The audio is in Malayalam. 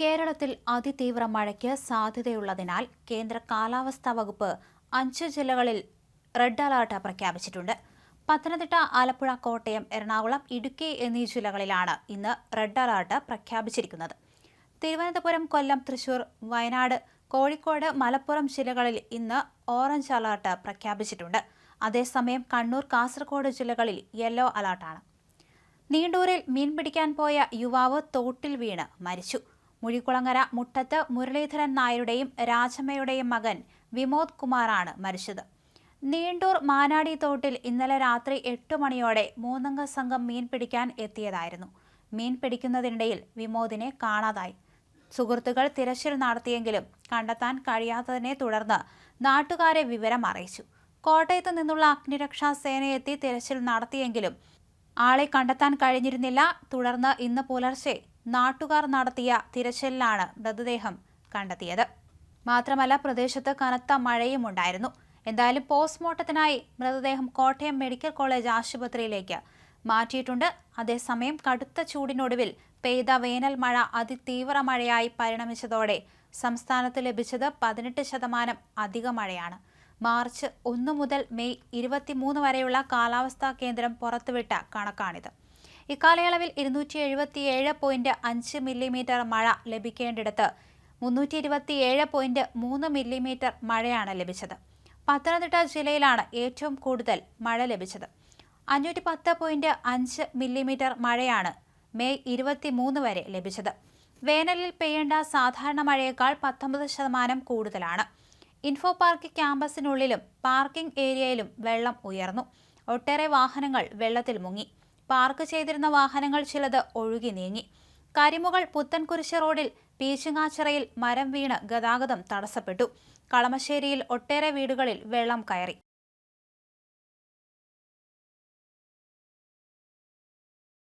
കേരളത്തിൽ അതിതീവ്ര മഴയ്ക്ക് സാധ്യതയുള്ളതിനാൽ കേന്ദ്ര കാലാവസ്ഥാ വകുപ്പ് അഞ്ച് ജില്ലകളിൽ റെഡ് അലർട്ട് പ്രഖ്യാപിച്ചിട്ടുണ്ട്. പത്തനംതിട്ട ആലപ്പുഴ കോട്ടയം എറണാകുളം ഇടുക്കി എന്നീ ജില്ലകളിലാണ് ഇന്ന് റെഡ് അലർട്ട് പ്രഖ്യാപിച്ചിരിക്കുന്നത്. തിരുവനന്തപുരം കൊല്ലം തൃശൂർ വയനാട് കോഴിക്കോട് മലപ്പുറം ജില്ലകളിൽ ഇന്ന് ഓറഞ്ച് അലർട്ട് പ്രഖ്യാപിച്ചിട്ടുണ്ട്. അതേസമയം കണ്ണൂർ കാസർഗോഡ് ജില്ലകളിൽ യെല്ലോ അലർട്ടാണ്. നീണ്ടൂരിൽ മീൻ പിടിക്കാൻ പോയ യുവാവ് തോട്ടിൽ വീണ് മരിച്ചു. മുഴിക്കുളങ്ങര മുട്ടത്ത് മുരളീധരൻ നായരുടെയും രാജമ്മയുടെയും മകൻ വിമോദ് കുമാറാണ് മരിച്ചത്. നീണ്ടൂർ മാനാടി തോട്ടിൽ ഇന്നലെ രാത്രി എട്ട് മണിയോടെ മൂന്നംഗ സംഘം മീൻ പിടിക്കാൻ എത്തിയതായിരുന്നു. മീൻ പിടിക്കുന്നതിനിടയിൽ വിമോദിനെ കാണാതായി. സുഹൃത്തുക്കൾ തിരച്ചിൽ നടത്തിയെങ്കിലും കണ്ടെത്താൻ കഴിയാത്തതിനെ തുടർന്ന് നാട്ടുകാരെ വിവരം അറിയിച്ചു. കോട്ടയത്ത് നിന്നുള്ള അഗ്നിരക്ഷാ സേനയെത്തി തിരച്ചിൽ നടത്തിയെങ്കിലും ആളെ കണ്ടെത്താൻ കഴിഞ്ഞിരുന്നില്ല. തുടർന്ന് ഇന്ന് പുലർച്ചെ നാട്ടുകാർ നടത്തിയ തിരച്ചിലിലാണ് മൃതദേഹം കണ്ടെത്തിയത്. മാത്രമല്ല പ്രദേശത്ത് കനത്ത മഴയും ഉണ്ടായിരുന്നു. എന്തായാലും പോസ്റ്റ്മോർട്ടത്തിനായി മൃതദേഹം കോട്ടയം മെഡിക്കൽ കോളേജ് ആശുപത്രിയിലേക്ക് മാറ്റിയിട്ടുണ്ട്. അതേസമയം കടുത്ത ചൂടിനൊടുവിൽ പെയ്ത വേനൽ മഴ അതിതീവ്ര മഴയായി പരിണമിച്ചതോടെ സംസ്ഥാനത്ത് ലഭിച്ചത് പതിനെട്ട് ശതമാനം അധിക മഴയാണ്. മാർച്ച് ഒന്ന് മുതൽ മെയ് ഇരുപത്തിമൂന്ന് വരെയുള്ള കാലാവസ്ഥാ കേന്ദ്രം പുറത്തുവിട്ട കണക്കാണിത്. ഇക്കാലയളവിൽ ഇരുന്നൂറ്റി എഴുപത്തിയേഴ് പോയിന്റ് അഞ്ച് മില്ലിമീറ്റർ മഴ ലഭിക്കേണ്ടിടത്ത് മുന്നൂറ്റി ഇരുപത്തിയേഴ് പോയിന്റ് മൂന്ന് മില്ലിമീറ്റർ മഴയാണ് ലഭിച്ചത്. പത്തനംതിട്ട ജില്ലയിലാണ് ഏറ്റവും കൂടുതൽ മഴ ലഭിച്ചത്. അഞ്ഞൂറ്റി പത്ത് പോയിന്റ് അഞ്ച് മില്ലിമീറ്റർ മഴയാണ് മെയ് ഇരുപത്തിമൂന്ന് വരെ ലഭിച്ചത്. വേനലിൽ പെയ്യേണ്ട സാധാരണ മഴയേക്കാൾ പത്തൊമ്പത് ശതമാനം കൂടുതലാണ്. ഇൻഫോ പാർക്ക് ക്യാമ്പസിനുള്ളിലും പാർക്കിംഗ് ഏരിയയിലും വെള്ളം ഉയർന്നു. ഒട്ടേറെ വാഹനങ്ങൾ വെള്ളത്തിൽ മുങ്ങി. പാർക്ക് ചെയ്തിരുന്ന വാഹനങ്ങൾ ചിലത് ഒഴുകി നീങ്ങി. കരിമുകൾ പുത്തൻകുരിശ് റോഡിൽ പീച്ചുങ്ങാച്ചിറയിൽ മരം വീണ് ഗതാഗതം തടസ്സപ്പെട്ടു. കളമശ്ശേരിയിൽ ഒട്ടേറെ വീടുകളിൽ വെള്ളം കയറി.